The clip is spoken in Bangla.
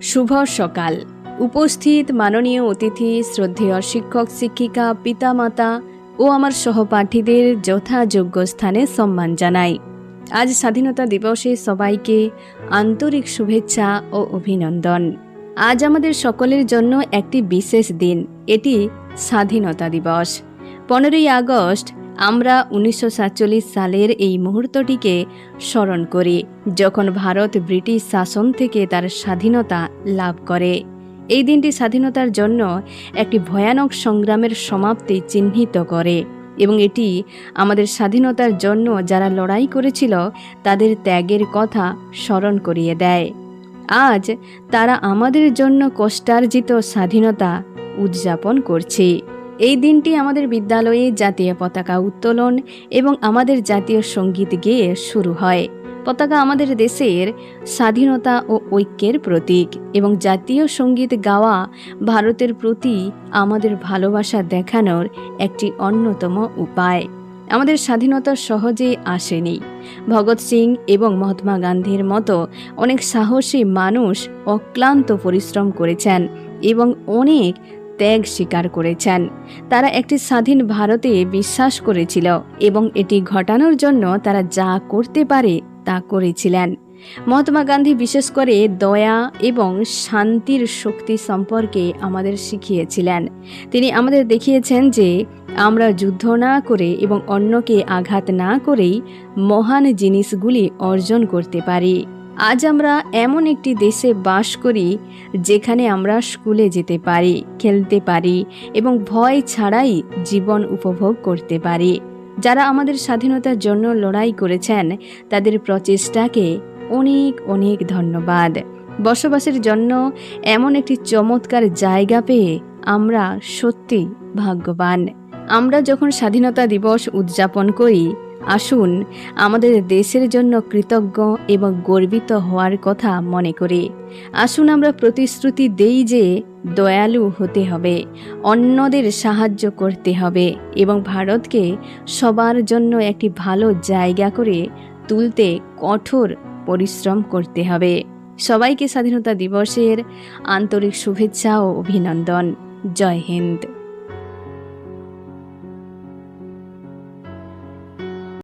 শুভ সকাল। উপস্থিত মাননীয় অতিথি, শ্রদ্ধেয় শিক্ষক, শিক্ষিকা, পিতামাতা ও আমার সহপাঠীদের যথাযোগ্য স্থানে সম্মান জানাই। আজ স্বাধীনতা দিবসে সবাইকে আন্তরিক শুভেচ্ছা ও অভিনন্দন। আজ আমাদের সকলের জন্য একটি বিশেষ দিন, এটি স্বাধীনতা দিবস। পনেরোই আগস্ট আমরা উনিশশো সাতচল্লিশ সালের এই মুহূর্তটিকে স্মরণ করি, যখন ভারত ব্রিটিশ শাসন থেকে তার স্বাধীনতা লাভ করে। এই দিনটি স্বাধীনতার জন্য একটি ভয়ানক সংগ্রামের সমাপ্তি চিহ্নিত করে এবং এটি আমাদের স্বাধীনতার জন্য যারা লড়াই করেছিল, তাদের ত্যাগের কথা স্মরণ করিয়ে দেয়। আজ তারা আমাদের জন্য কষ্টার্জিত স্বাধীনতা উদযাপন করছে। এই দিনটি আমাদের বিদ্যালয়ে জাতীয় পতাকা উত্তোলন এবং আমাদের জাতীয় সংগীত গেয়ে শুরু হয়। পতাকা আমাদের দেশের স্বাধীনতা ও ঐক্যের প্রতীক এবং জাতীয় সংগীত গাওয়া ভারতের প্রতি আমাদের ভালোবাসা দেখানোর একটি অন্যতম উপায়। আমাদের স্বাধীনতা সহজেই আসেনি। ভগৎ সিং এবং মহাত্মা গান্ধীর মতো অনেক সাহসী মানুষ অক্লান্ত পরিশ্রম করেছেন এবং অনেক ত্যাগ স্বীকার করেছেন। তারা একটি স্বাধীন ভারতে বিশ্বাস করেছিল এবং এটি ঘটানোর জন্য তারা যা করতে পারে তা করেছিলেন। মহাত্মা গান্ধী বিশেষ করে দয়া এবং শান্তির শক্তি সম্পর্কে আমাদের শিখিয়েছিলেন। তিনি আমাদের দেখিয়েছেন যে আমরা যুদ্ধ না করে এবং অন্যকে আঘাত না করেই মহান জিনিসগুলি অর্জন করতে পারি। আজ আমরা এমন একটি দেশে বাস করি যেখানে আমরা স্কুলে যেতে পারি, খেলতে পারি এবং ভয় ছাড়াই জীবন উপভোগ করতে পারি। যারা আমাদের স্বাধীনতার জন্য লড়াই করেছেন, তাদের প্রচেষ্টাকে অনেক অনেক ধন্যবাদ। বসবাসের জন্য এমন একটি চমৎকার জায়গা পেয়ে আমরা সত্যি ভাগ্যবান। আমরা যখন স্বাধীনতা দিবস উদযাপন করি আসুন, আমাদের দেশের জন্য কৃতজ্ঞ এবং গর্বিত হওয়ার কথা মনে করি। আসুন আমরা প্রতিশ্রুতি দেই যে, দয়ালু হতে হবে, অন্যদের সাহায্য করতে হবে এবং ভারতকে সবার জন্য একটি ভালো জায়গা করে তুলতে কঠোর পরিশ্রম করতে হবে। সবাইকে স্বাধীনতা দিবসের আন্তরিক শুভেচ্ছা ও অভিনন্দন। জয় হিন্দ।